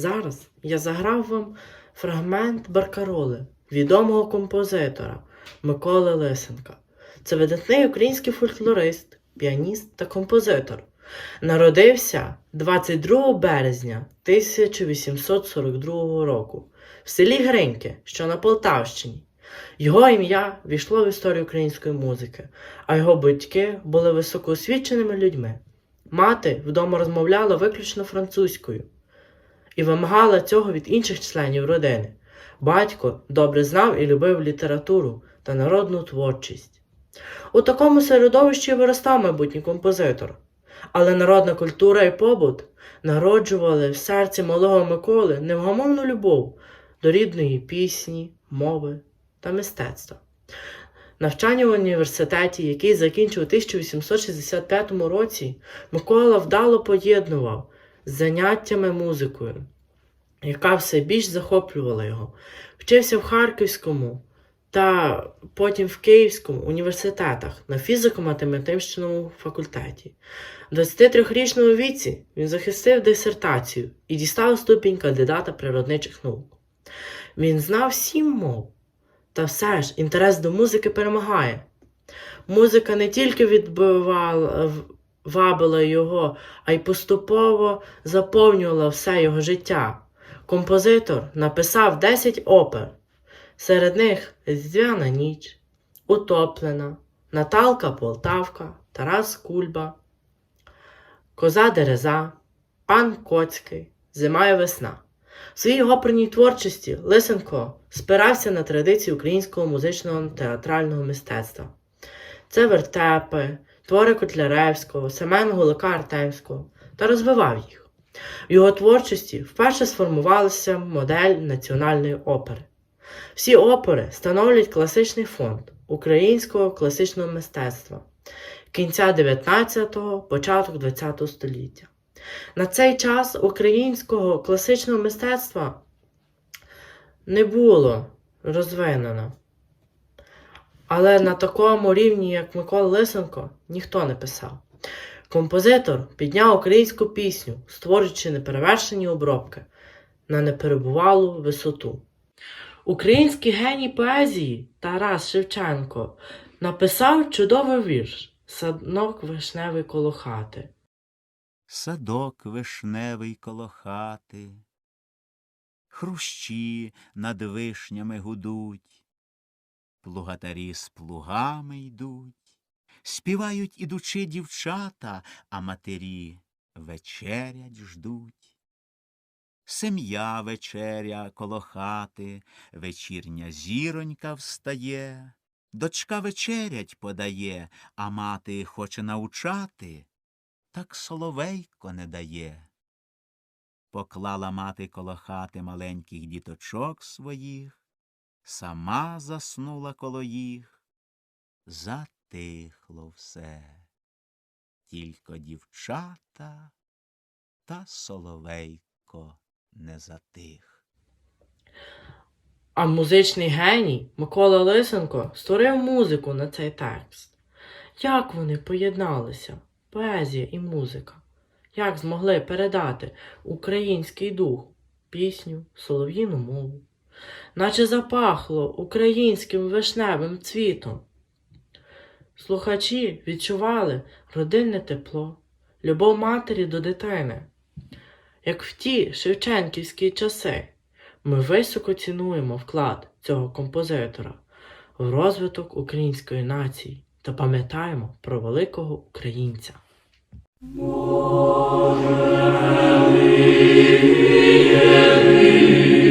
Зараз я заграв вам фрагмент Баркароли відомого композитора Миколи Лисенка. Це видатний український фольклорист, піаніст та композитор. Народився 22 березня 1842 року в селі Гриньки, що на Полтавщині. Його ім'я війшло в історію української музики, а його батьки були високоосвіченими людьми. Мати вдома розмовляла виключно французькою і вимагала цього від інших членів родини. Батько добре знав і любив літературу та народну творчість. У такому середовищі виростав майбутній композитор, але народна культура і побут народжували в серці малого Миколи невгамовну любов до рідної пісні, мови та мистецтва. Навчання в університеті, який закінчив у 1865 році, Микола вдало поєднував заняттями музикою, яка все більш захоплювала його. Вчився в Харківському та потім в Київському університетах на фізико-математичному факультеті. В 23-річному віці він захистив дисертацію і дістав ступінь кандидата природничих наук. Він знав сім мов, та все ж інтерес до музики перемагає. Музика не тільки відбивала, вабила його, а й поступово заповнювала все його життя. Композитор написав 10 опер. Серед них Різдвяна ніч, Утоплена, Наталка Полтавка, Тарас Кульба, Коза Дереза, Пан Коцький, Зима і весна. В своїй оперній творчості Лисенко спирався на традиції українського музичного театрального мистецтва. Це вертепи, твори Котляревського, Семена Гулика Артемського та розвивав їх. В його творчості вперше сформувалася модель національної опери. Всі опери становлять класичний фонд українського класичного мистецтва кінця 19-го, початок 20-го століття. На цей час українського класичного мистецтва не було розвинено. Але на такому рівні, як Микола Лисенко, ніхто не писав. Композитор підняв українську пісню, створюючи неперевершені обробки на неперебувалу висоту. Український геній поезії Тарас Шевченко написав чудовий вірш Саднок вишневий коло хати. Садок вишневий коло хати, хрущі над вишнями гудуть, плугатарі з плугами йдуть, співають ідучи дівчата, а матері вечерять ждуть. Сем'я вечеря коло хати, вечірня зіронька встає, дочка вечерять подає, а мати хоче навчати так соловейко не дає. Поклала мати коло хати маленьких діточок своїх, сама заснула коло їх, затихло все. Тільки дівчата та соловейко не затих. А музичний геній Микола Лисенко створив музику на цей текст. Як вони поєдналися, поезія і музика? Як змогли передати український дух, пісню, солов'їну мову? Наче запахло українським вишневим цвітом. Слухачі відчували родинне тепло, любов матері до дитини. Як в ті шевченківські часи, ми високо цінуємо вклад цього композитора в розвиток української нації та пам'ятаємо про великого українця. Єдиний